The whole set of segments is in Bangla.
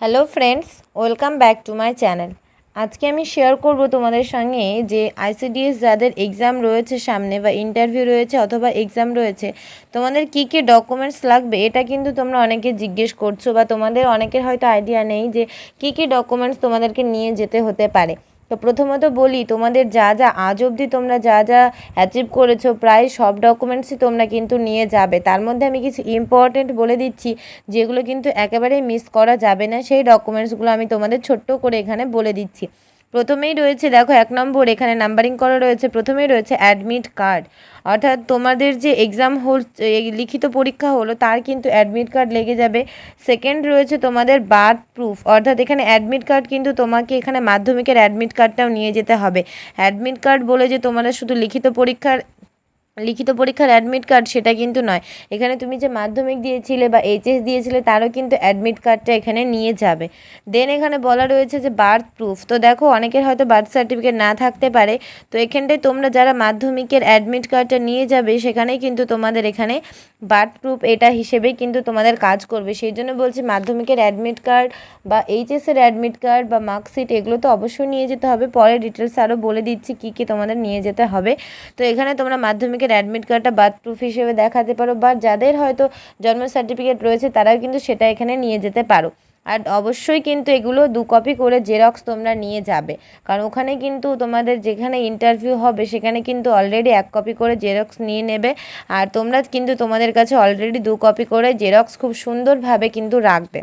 Hello friends welcome back to my channel আজকে আমি শেয়ার করব তোমাদের সঙ্গে যে আইসিডিএস যাদের এক্সাম রয়েছে সামনে বা ইন্টারভিউ রয়েছে অথবা এক্সাম রয়েছে, তোমাদের কী কী ডকুমেন্টস লাগবে এটা কিন্তু তোমরা অনেকে জিজ্ঞেস করছ বা তোমাদের অনেকের হয়তো আইডিয়া নেই যে কী কী ডকুমেন্টস তোমাদেরকে নিয়ে যেতে হতে পারে। তো প্রথমত বলি, তোমাদের যা যা, আজ অবধি তোমরা যা যা অ্যাচিভ করেছ, প্রায় সব ডকুমেন্টসই তোমরা কিন্তু নিয়ে যাবে। তার মধ্যে আমি কিছু ইম্পর্টেন্ট বলে দিচ্ছি, যেগুলো কিন্তু একেবারেই মিস করা যাবে না, সেই ডকুমেন্টসগুলো আমি তোমাদের ছোট্ট করে এখানে বলে দিচ্ছি। প্রথমেই রয়েছে, দেখো, এক নম্বর, এখানে নাম্বারিং করা রয়েছে, প্রথমেই রয়েছে অ্যাডমিট কার্ড অর্থাৎ তোমাদের যে এক্সাম হোল লিখিত পরীক্ষা হলো, তার কিন্তু অ্যাডমিট কার্ড লেগে যাবে। সেকেন্ড রয়েছে তোমাদের বার্থ প্রুফ অর্থাৎ এখানে অ্যাডমিট কার্ড কিন্তু তোমাকে এখানে মাধ্যমিকের অ্যাডমিট কার্ডটাও নিয়ে যেতে হবে। অ্যাডমিট কার্ড বলে যে তোমাদের শুধু লিখিত পরীক্ষার লিখিত পরীক্ষার অ্যাডমিট কার্ড সেটা কিন্তু নয়। এখানে তুমি যে মাধ্যমিক দিয়েছিলে বা এইচএস দিয়েছিলে তারও কিন্তু অ্যাডমিট কার্ডটা এখানে নিয়ে যাবে। দেন এখানে বলা রয়েছে যে বার্থ প্রুফ তো দেখো, অনেকের হয়তো বার্থ সার্টিফিকেট না থাকতে পারে। তো এখানটায় তোমরা যারা মাধ্যমিকের অ্যাডমিট কার্ডটা নিয়ে যাবে, সেখানেই কিন্তু তোমাদের এখানে বার্থ প্রুফ এটা হিসেবেই কিন্তু তোমাদের কাজ করবে। সেই জন্য বলছি মাধ্যমিকের অ্যাডমিট কার্ড বা এইচএসের অ্যাডমিট কার্ড বা মার্কশিট এগুলো তো অবশ্যই নিয়ে যেতে হবে। পরে ডিটেলস আরও বলে দিচ্ছি কী কী তোমাদের নিয়ে যেতে হবে। তো এখানে তোমরা মাধ্যমিকের অ্যাডমিট কার্ডটা বার্থ প্রুফ হিসেবে দেখাতে পারো বা যাদের হয়তো জন্ম সার্টিফিকেট রয়েছে, তারাও কিন্তু সেটা এখানে নিয়ে যেতে পারো। আর অবশ্যই কিন্তু এগুলো দু কপি করে জেরক্স তোমরা নিয়ে যাবে। কারণ ওখানে কিন্তু তোমাদের যেখানে ইন্টারভিউ হবে, সেখানে কিন্তু অলরেডি এক কপি করে জেরক্স নিয়ে নেবে। আর তোমরা কিন্তু তোমাদের কাছে অলরেডি দু কপি করে জেরক্স খুব সুন্দরভাবে কিন্তু রাখবে।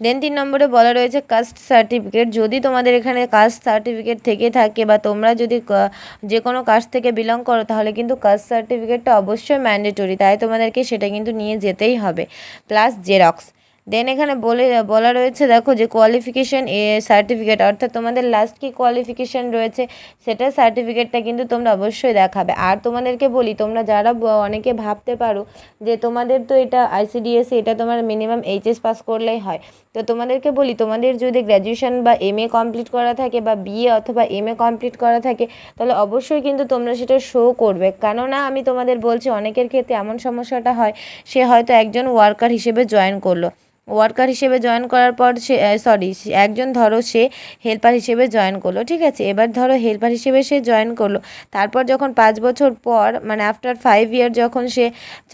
দেন তিন নম্বরে বলা রয়েছে কাস্ট সার্টিফিকেট যদি তোমাদের এখানে কাস্ট সার্টিফিকেট থেকে থাকে বা তোমরা যদি যে কোনো কাস্ট থেকে বিলং করো, তাহলে কিন্তু কাস্ট সার্টিফিকেটটা অবশ্যই ম্যান্ডেটরি তাই তোমাদেরকে সেটা কিন্তু নিয়ে যেতেই হবে। প্লাস জেরক্স দেন এখানে বলে, বলা রয়েছে, দেখো যে কোয়ালিফিকেশান এ সার্টিফিকেট অর্থাৎ তোমাদের লাস্ট কি কোয়ালিফিকেশান রয়েছে, সেটা সার্টিফিকেটটা কিন্তু তোমরা অবশ্যই দেখাবে। আর তোমাদেরকে বলি, তোমরা যারা অনেকে ভাবতে পারো যে তোমাদের তো এটা আইসিডিএস এটা তোমার মিনিমাম এইচএস পাস করলেই হয়। তো তোমাদেরকে বলি, তোমাদের যদি গ্র্যাজুয়েশন বা এম এ কমপ্লিট করা থাকে বা বিএ অথবা এম এ কমপ্লিট করা থাকে, তাহলে অবশ্যই কিন্তু তোমরা সেটা শো করবে। কেননা আমি তোমাদের বলছি, অনেকের ক্ষেত্রে এমন সমস্যাটা হয়, সে হয়তো একজন ওয়ার্কার হিসেবে জয়েন করল। ওয়ার্কার হিসেবে জয়েন করার পর সে সরি একজন ধরো সে হেল্পার হিসেবে জয়েন করল, ঠিক আছে? এবার ধরো হেল্পার হিসেবে সে জয়েন করল, তারপর যখন পাঁচ বছর পর মানে আফটার ফাইভ ইয়ার যখন সে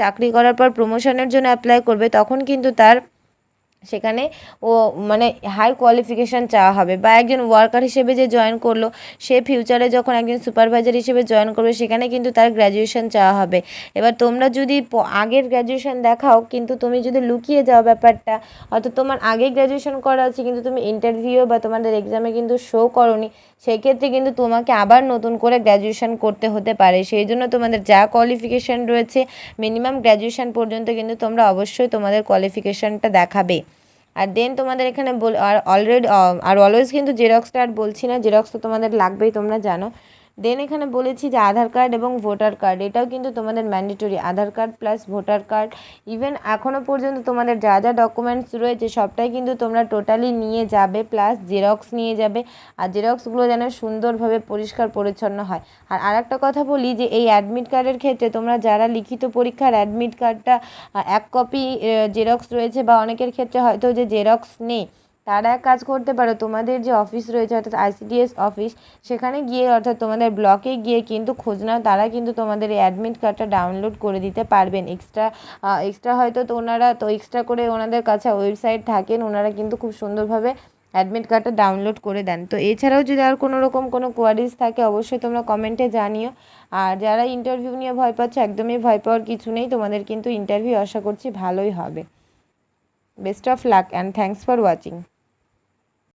চাকরি করার পর প্রমোশনের জন্য অ্যাপ্লাই করবে, তখন কিন্তু তার সেখানে ও মানে হাই কোয়ালিফিকেশান চাওয়া হবে বা একজন ওয়ার্কার হিসেবে যে জয়েন করল, সে ফিউচারে যখন একজন সুপারভাইজার হিসেবে জয়েন করবে, সেখানে কিন্তু তার গ্র্যাজুয়েশান চাওয়া হবে। এবার তোমরা যদি আগের গ্র্যাজুয়েশান দেখাও, কিন্তু তুমি যদি লুকিয়ে যাও ব্যাপারটা হয়তো তোমার আগে গ্র্যাজুয়েশন করা আছে, কিন্তু তুমি ইন্টারভিউ বা তোমাদের এক্সামে কিন্তু শো করনি সেই ক্ষেত্রে কিন্তু তোমাকে আবার নতুন করে গ্র্যাজুয়েশান করতে হতে পারে। সেই জন্য তোমাদের যা কোয়ালিফিকেশান রয়েছে মিনিমাম গ্র্যাজুয়েশান পর্যন্ত কিন্তু তোমরা অবশ্যই তোমাদের কোয়ালিফিকেশানটা দেখাবে। আর দেন তোমাদের এখানে বল, আর অলরেডি আর অলওয়েজ কিন্তু জেরক্সটা আর বলছি না জেরক্স তো তোমাদের লাগবেই, তোমরা জানো। দেন এখানে বলেছি যে আধার কার্ড এবং ভোটার কার্ড, এটাও কিন্তু তোমাদের mandatory Aadhaar card plus voter card even এখনও পর্যন্ত তোমাদের যা যা ডকুমেন্টস রয়েছে, সবটাই কিন্তু তোমরা টোটালি নিয়ে যাবে প্লাস জেরক্স নিয়ে যাবে। আর জেরক্সগুলো যেন সুন্দরভাবে পরিষ্কার পরিচ্ছন্ন হয়। আর আরেকটা কথা বলি যে এই অ্যাডমিট কার্ডের ক্ষেত্রে তোমরা যারা লিখিত পরীক্ষার অ্যাডমিট কার্ডটা এক কপি জেরক্স রয়েছে, বা অনেকের ক্ষেত্রে হয়তো যে জেরক্স নেই তারা এক কাজ করতে পারো, তোমাদের যে অফিস রয়েছে, অর্থাৎ আইসিডিএস অফিস সেখানে গিয়ে, অর্থাৎ তোমাদের ব্লকে গিয়ে কিন্তু খোঁজ নাও, তারা কিন্তু তোমাদের এই অ্যাডমিট কার্ডটা ডাউনলোড করে দিতে পারবেন। এক্সট্রা এক্সট্রা হয়তো তো ওনারা, তো এক্সট্রা করে ওনাদের কাছে ওয়েবসাইট থাকেন, ওনারা কিন্তু খুব সুন্দরভাবে অ্যাডমিট কার্ডটা ডাউনলোড করে দেন। তো এছাড়াও যদি আর কোনো রকম কোনো কোয়ারিজ থাকে, অবশ্যই তোমরা কমেন্টে জানিও। আর যারা ইন্টারভিউ নিয়ে ভয় পাচ্ছ, একদমই ভয় পাওয়ার কিছু নেই, তোমাদের কিন্তু ইন্টারভিউ আশা করছি ভালোই হবে। Best of luck and thanks for watching